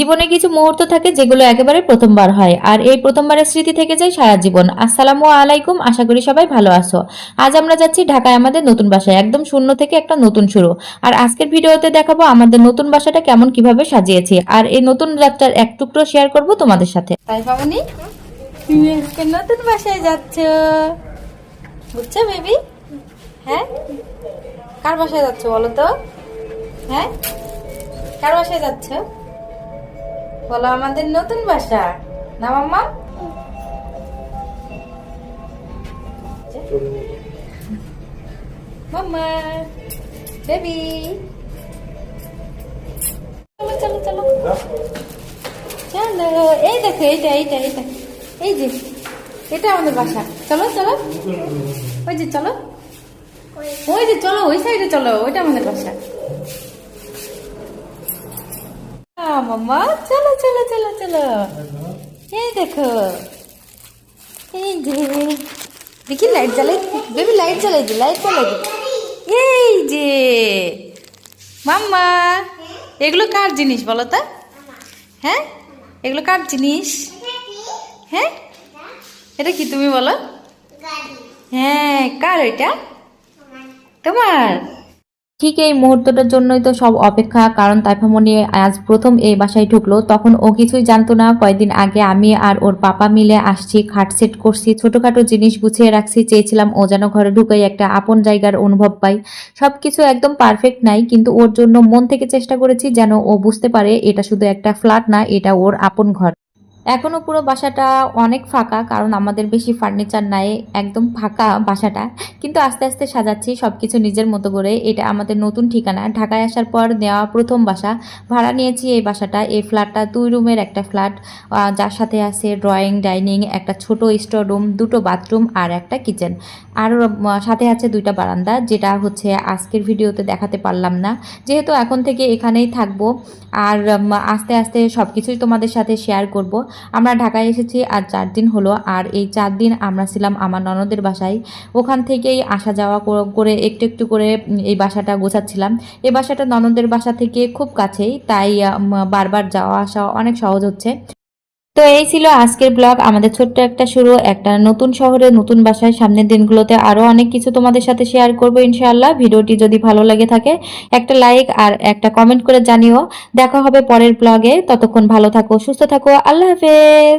জীবনে কিছু মুহূর্ত থাকে যেগুলো একেবারে প্রথমবার হয়, আর এই প্রথমবারের স্মৃতি থেকে যায় সারা জীবন। আসসালামু আলাইকুম, আশা করি সবাই ভালো আছো। আজ আমরা যাচ্ছি ঢাকায় আমাদের নতুন বাসায়, একদম শূন্য থেকে একটা নতুন শুরু। আর আজকের ভিডিওতে দেখাবো আমাদের নতুন বাসাটা কেমন কীভাবে সাজিয়েছি, আর এই নতুন যাত্রার এক টুকরো শেয়ার করব তোমাদের সাথে। তাই পাবনি তুমি আজকে নতুন বাসায় যাচ্ছ। বুঝছ বেবি? হ্যাঁ? কার বাসায় যাচ্ছ বলো তো? হ্যাঁ? কার বাসায় যাচ্ছ? বলো আমাদের নতুন বাসা। না মাম্মা মাম্মা বেবি। চলো চলো চলো। চলো এই দেখো এইটা এইটা এইটা। এই যে এটা আমাদের বাসা। চলো চলো। ওই যে চলো। ওই যে চলো ওই সাইডে চলো। ওইটা আমাদের বাসা। মাম্মা চলো চলো চলো চলো এই দেখো এই যে দেখি লাইট জ্বালাই বেবি লাইট জ্বালাই দি লাইট জ্বালাই দি এই যে মাম্মা এগুলো কার জিনিস বলো তো হ্যাঁ এগুলো কার জিনিস হ্যাঁ এটা কি তুমি বলো হ্যাঁ কার এটা তোমার ঠিক এই মুহূর্তটার জন্যই তো সব অপেক্ষা, কারণ তাইফামনি আজ প্রথম এই বাসায় ঢুকলো। তখন ও কিছুই জানতো না। কয়েকদিন আগে আমি আর ওর পাপা মিলে আসছি, খাট সেট করছি, ছোটখাটো জিনিস গুছিয়ে রাখছি। চেয়েছিলাম ও যেন ঘরে ঢুকেই একটা আপন জায়গার অনুভব পাই। সবকিছু একদম পারফেক্ট নাই, কিন্তু ওর জন্য মন থেকে চেষ্টা করেছি যেন ও বুঝতে পারে, এটা শুধু একটা ফ্ল্যাট না, এটা ওর আপন ঘর। এখনও পুরো বাসাটা অনেক ফাঁকা, কারণ আমাদের বেশি ফার্নিচার নাই, একদম ফাঁকা বাসাটা। কিন্তু আস্তে আস্তে সাজাচ্ছি সব কিছু নিজের মতো করে। এটা আমাদের নতুন ঠিকানা। ঢাকায় আসার পর নেওয়া প্রথম বাসা। ভাড়া নিয়েছি এই বাসাটা। এই ফ্ল্যাটটা দুই রুমের একটা ফ্ল্যাট যার সাথে আছে ড্রয়িং ডাইনিং একটা ছোট স্টোর রুম দুটো বাথরুম আর একটা কিচেন আর সাথে আছে দুইটা বারান্দা, যেটা হচ্ছে আজকের ভিডিওতে দেখাতে পারলাম না। যেহেতু এখন থেকে এখানেই থাকব, আর আস্তে আস্তে সব কিছুই তোমাদের সাথে শেয়ার করব। আমরা ঢাকায় এসেছি আর চার দিন হলো আর এই চার দিন আমরা ছিলাম আমার ননদের বাসায়। ওখান থেকেই আসা যাওয়া কর- একটু একটু করে এই বাসাটা গোছাচ্ছিলাম। এই বাসাটা ননদের বাসা থেকে খুব কাছেই, তাই বারবার যাওয়া আসা অনেক সহজ হচ্ছে। তো এই ছিল আজকের ব্লগ। আমাদের ছোট্ট একটা শুরু, একটা নতুন শহরে, নতুন বাসায়। সামনের দিনগুলোতে আরও অনেক কিছু তোমাদের সাথে শেয়ার করব ইনশাআল্লাহ। ভিডিওটি যদি ভালো লাগে থাকে, একটা লাইক আর একটা কমেন্ট করে জানিও। দেখা হবে পরের ব্লগে। ততক্ষণ ভালো থাকো, সুস্থ থাকো। আল্লাহ হাফেজ।